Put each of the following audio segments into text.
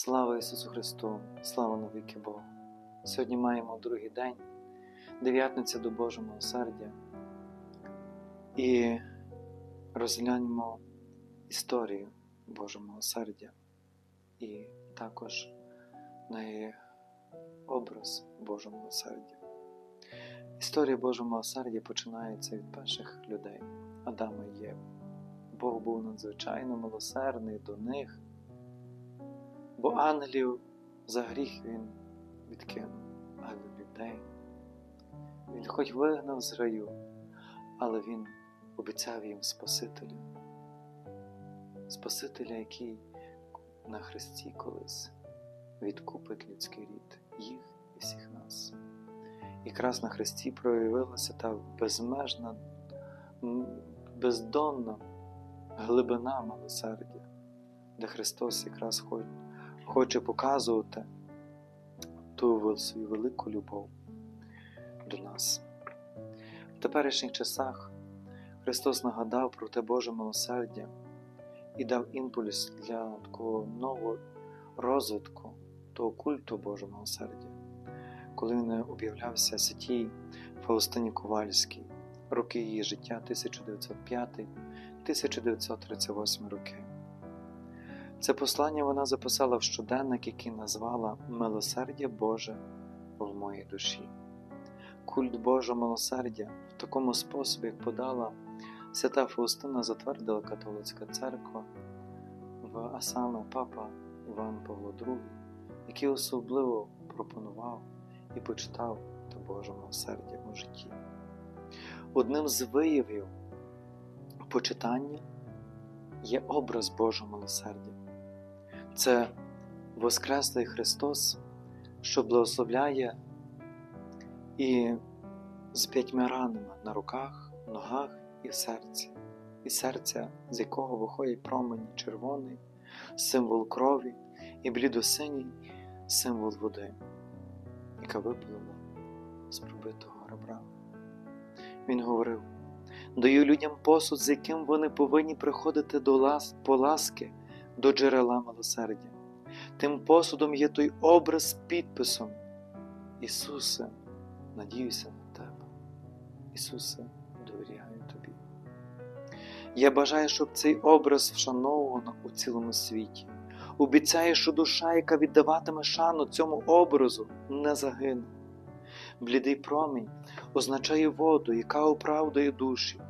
Слава Ісусу Христу, слава навіки Богу. Сьогодні маємо другий день, дев'ятниця до Божого милосердя. І розглянемо історію Божого милосердя і також на образ Божого милосердя. Історія Божого милосердя починається від перших людей Адама і Єви. Бог був надзвичайно милосердний до них, бо ангелів за гріх він відкинув, а людей. Він хоч вигнав з раю, але він обіцяв їм Спасителя, Спасителя, який на Христі колись відкупить людський рід, їх і всіх нас. Якраз на Христі проявилася та безмежна, бездонна глибина милосердя, де Христос якраз хо- хоче показувати ту свою велику любов до нас. В теперішніх часах Христос нагадав про те Боже милосердя і дав імпульс для такого нового розвитку того культу Божого милосердя, коли він об'являвся святій Фаустині Ковальській, роки її життя 1905-1938 роки. Це послання вона записала в щоденник, який назвала Милосердя Боже в моїй душі. Культ Божого милосердя в такому способі, як подала свята Фаустина, затвердила католицька церква, а саме папа Іван Павло II, який особливо пропонував і почитав до Божого милосердя у житті. Одним з виявів почитання є образ Божого милосердя. Це Воскреслий Христос, що благословляє і з п'ятьма ранами на руках, ногах і серці, і серця, з якого виходять промені червоний, символ крові, і блідосиній символ води, яка виплила з пробитого ребра. Він говорив: даю людям посуд, з яким вони повинні приходити до лас, по ласки до джерела милосердя. Тим посудом є той образ з підписом. Ісусе, надіюся на Тебе. Ісусе, довіряю Тобі. Я бажаю, щоб цей образ вшановано у цілому світі. Обіцяю, що душа, яка віддаватиме шану цьому образу, не загине. Блідий промінь означає воду, яка оправдує душі.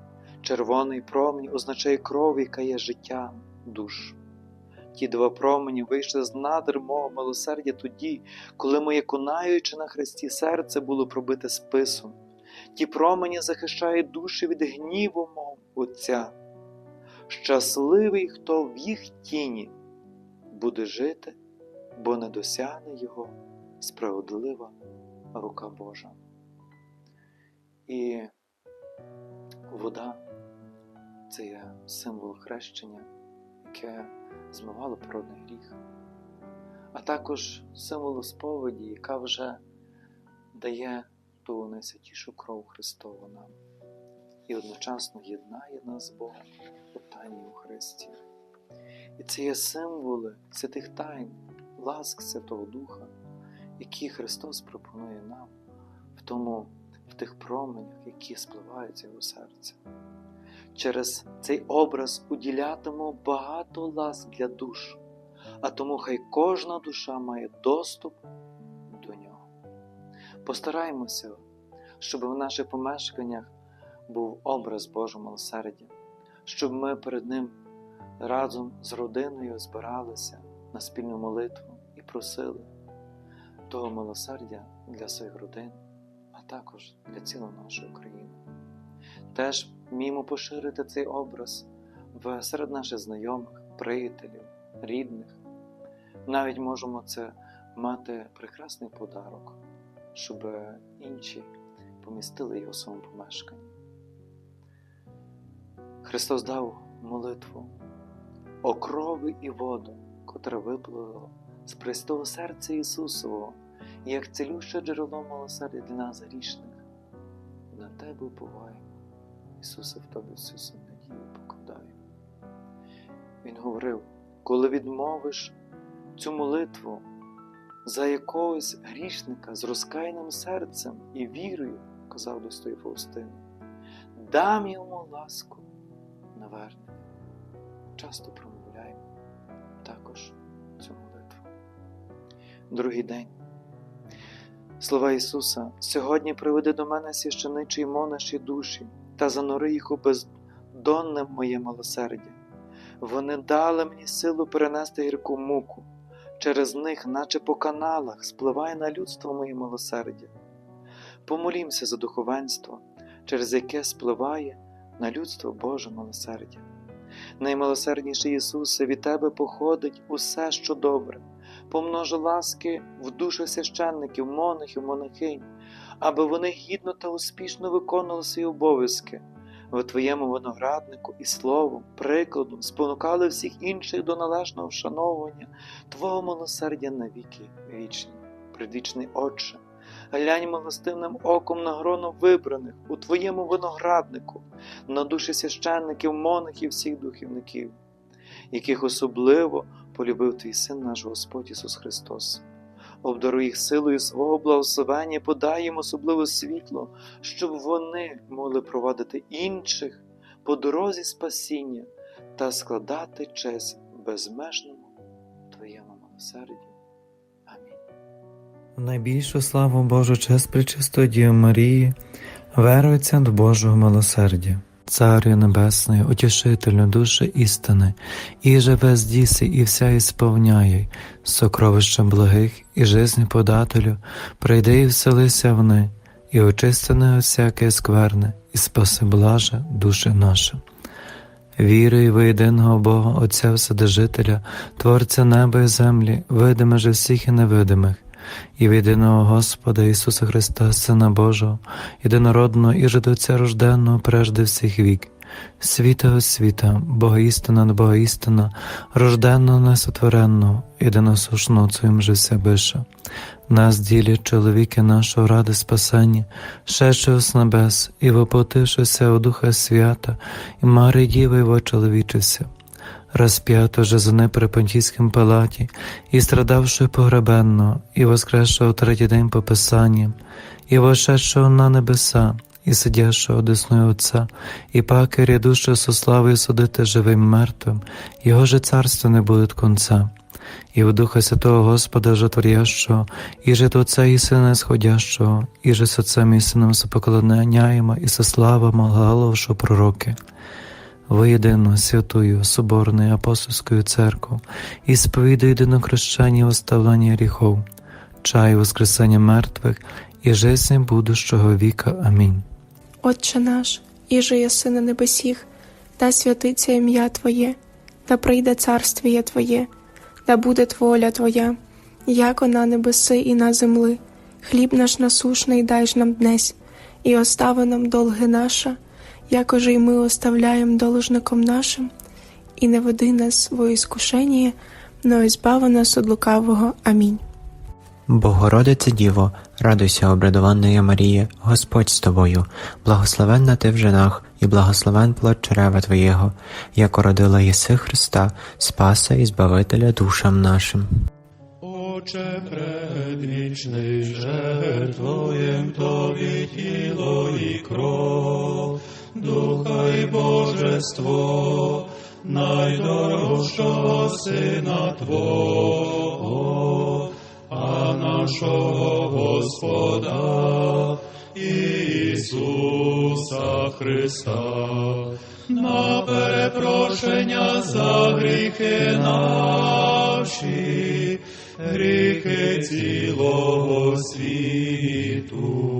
Червоний промінь означає кров, яка є життям душ. Ті два промені вийшли з надр мого милосердя тоді, коли моє конаючи на хресті серце було пробите списом. Ті промені захищають душі від гніву мого Отця. Щасливий, хто в їх тіні буде жити, бо не досягне його справедлива рука Божа. І вода це є символ хрещення, яке змивало природний гріх, а також символ сповіді, яка вже дає ту найсвятішу кров Христову нам і одночасно єднає нас з Богом у тайні у Христі. І це є символи святих тайн, ласк Святого Духа, які Христос пропонує нам в тому, в тих променях, які спливають з Його серця. Через цей образ уділятимемо багато ласк для душ, а тому хай кожна душа має доступ до нього. Постараємося, щоб в наших помешканнях був образ Божого милосердя, щоб ми перед Ним разом з родиною збиралися на спільну молитву і просили того милосердя для своїх родин, а також для цілої нашої України. Теж вміємо поширити цей образ в- серед наших знайомих, приятелів, рідних. Навіть можемо це мати прекрасний подарок, щоб інші помістили його в своєму помешканні. Христос дав молитву о крови і воду, котре виплило з Христового серця Ісусового, як цілюще джерело милосердя для нас грішних. На Тебе уповаємо, Ісусе, в Тобі всю свою надію покладаємо. Він говорив, коли відмовиш цю молитву за якогось грішника з розкаяним серцем і вірою, казав до свої Фаустини, дам йому ласку навернення. Часто промовляємо також цю молитву. Другий день. Слова Ісуса, сьогодні приведи до мене священичі й монаші душі та занори їх у бездонне моє милосердя. Вони дали мені силу перенести гірку муку. Через них, наче по каналах, спливає на людство моє милосердя. Помолімся за духовенство, через яке спливає на людство Боже милосердя. Наймилосердніший Ісусе, від Тебе походить усе, що добре, помножи ласки в душі священників, монахів, монахинь, аби вони гідно та успішно виконували свої обов'язки в Твоєму винограднику і словом, прикладом спонукали всіх інших до належного вшановування Твого милосердя на віки вічні, предвічний Отче. Глянь милостивним оком на гроно вибраних у Твоєму винограднику, на душі священників, монахів, всіх духівників, яких особливо полюбив Твій Син наш Господь Ісус Христос. Обдаруй їх силою свого благословення, подай їм особливе світло, щоб вони могли провадити інших по дорозі спасіння та складати честь безмежному Твоєму милосердю. Амінь. Найбільшу славу Божу честь причистої Діви Марії, верується до Божого милосердя. Царю Небесний, утішителю душі істини, і живе здіси, і вся ісповняй, сокровища благих і жизнь подателю, прийди і вселися вни, і очисти не всяке скверне, і спаси блаже душі наші. Вірую в єдиного Бога, Отця Вседержителя, Творця неба і землі, видиме же всіх і невидимих, і в єдиного Господа Ісуса Христа, Сина Божого, єдинородного і жидоця рожденного прежде всіх вік, світа о світа, Бога істина на Бога істина, рожденного несотвореного, єдиносушного Цоїм же вся биша. Нас ділять чоловіки нашого ради спасення, шедшого з небес, і воплотившися у Духа Свята, і Марії Діви вочеловічився розп'ято же за при Понтійським палаті, і страдавши погребенно, і воскресшого третій день по Писанням, і вошедшого на небеса, і сидящого одесною Отця, і паки рядуще со славою судити живим мертвим, його же царство не буде конца. І в Духа Святого Господа Жотворящого, і же Отця і Сина Сходящого, і же Отцем і Сином сопоклоняємо, і со славами Галовшу пророки воєдину святую Соборною апостольською церкву і сповіду єдино хрещення оставлення гріхов, чаю воскресення мертвих і жизнь будущого віка. Амінь. Отче наш, іже єси на небесіх, да святиться ім'я Твоє, да прийде царствіє Твоє, да буде воля Твоя, яко на небеси і на земли. Хліб наш насушний дай ж нам днесь, і остави нам долги наша, якоже й ми оставляємо должником нашим, і не веди нас во іскушення, но избави нас від лукавого. Амінь. Богородице Діво, радуйся, обрадованна Марія, Господь з тобою, благословенна ти в женах, і благословен плод чрева Твоєго, яко родила єси Христа, Спаса і Збавителя душам нашим. Отче предвічний, жертвуєм Тобі тіло і кров, Духа і Божество, найдорожчого Сина Твого, а нашого Господа Ісуса Христа, на перепрошення за гріхи наші, гріхи цілого світу.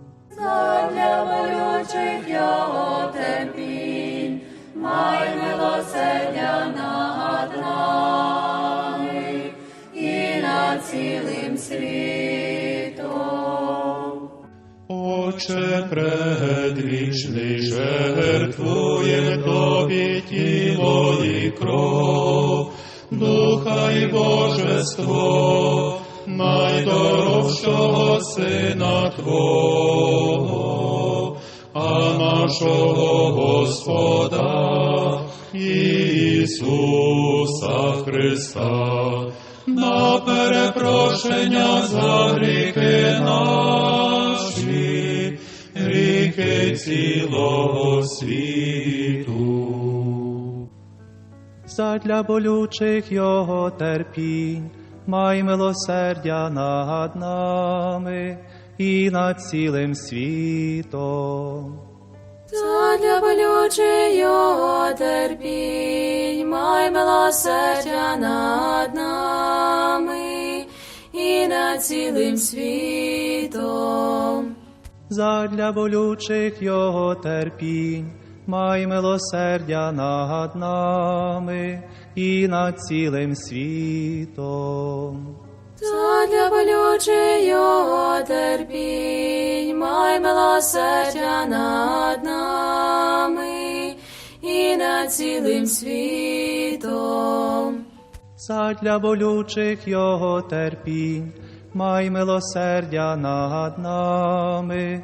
Задля болючих його терпінь, май милосердя над нами і над цілим світом. Отче предвічний, жертвує тобі тіло і кров, духа і божество, найдорожчого Сина Твого, а нашого Господа Ісуса Христа, на перепрошення за гріхи наші, гріхи цілого світу. задля болючих його терпінь, май милосердя над нами і над цілим світом. Задля болючих його терпінь, май милосердя над нами і над цілим світом. Задля болючих його терпінь, май милосердя над нами і над цілим світом. Задля болючих його терпінь, май милосердя над нами і над цілим світом. задля болючих його терпінь, май милосердя над нами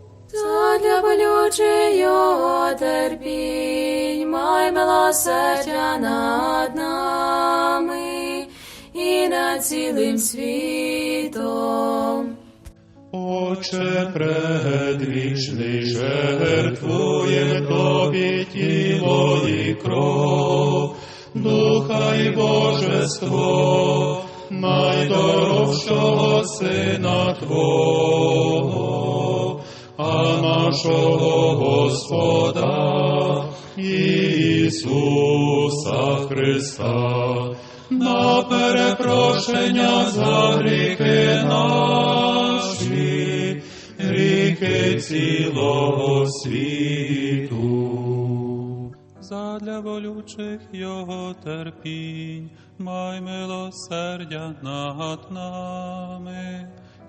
Задля болючих його терпінь, май милосердя над нами і над цілим світом. Отче предвічний, жертвує тобі тіло і кров, духа і божество, найдорожчого Сина Твого, а нашого Господа Ісуса Христа, на перепрошення за гріхи наші, гріхи цілого світу. Задля болючих його терпінь, май милосердя над нами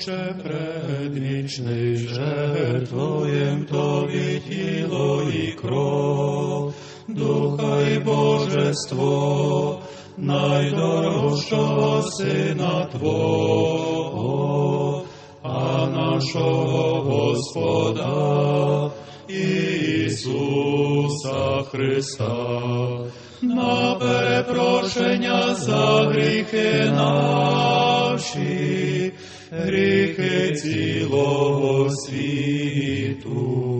Отче предвічний, жертвуєм Тобі тіло і кров, духа і божество, найдорожчого Сина Твого, а нашого Господа Ісуса Христа, на перепрошення за гріхи наші, гріхи цілого світу.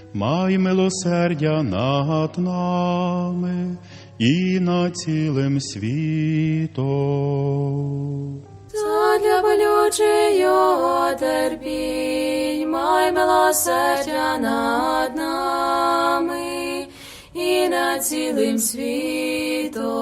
май милосердя над нами і над цілим світом. Задля болючих його терпінь, май милосердя над нами і над цілим світом.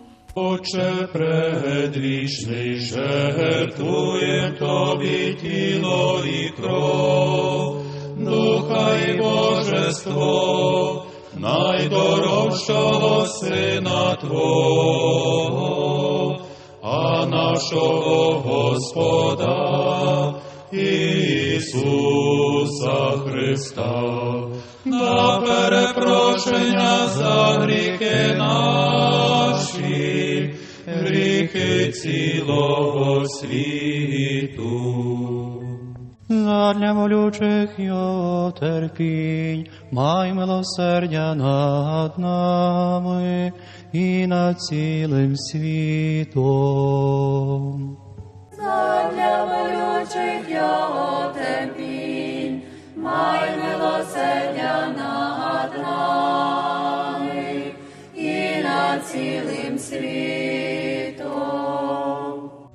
Отче предвічний, жертвуєм Тобі тіло і кров, духа і божество, найдорожчого Сина Твого, а нашого Господа Ісуса Христа, на перепрошення за гріхи наші, гріхи цілого світу. Задля болючих його терпінь, май милосердя над нами і над цілим світом. Задля болючих його терпінь, май милосердя над нами і над цілим світом.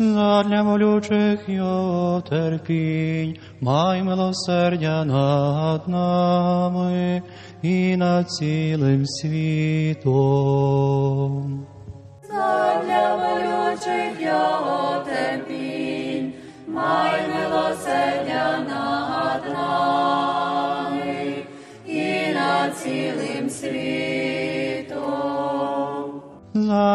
Задля болючих його терпінь, май милосердя над нами і над цілим світом. Задля болючих його терпінь, май милосердя над нами і над цілим світом.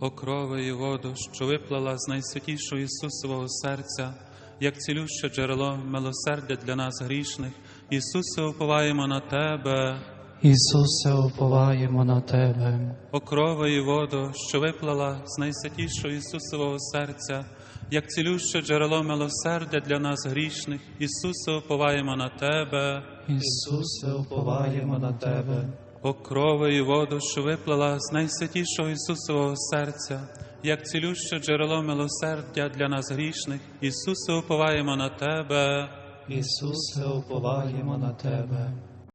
О крови і воду, що виплала з найсвятішого Ісусового серця, як цілюще джерело милосердя для нас грішних, Ісусе, уповаємо на Тебе. Ісусе, уповаємо на Тебе. О крови і воду, що виплала з найсвятішого Ісусового серця, як цілюще джерело милосердя для нас грішних, Ісусе, уповаємо на Тебе. Ісусе, уповаємо на Тебе. О крови і воду, що виплала з найсвятішого Ісусового серця, як цілюще джерело милосердя для нас грішних, Ісусе, уповаємо на Тебе. Ісусе, уповаємо на Тебе.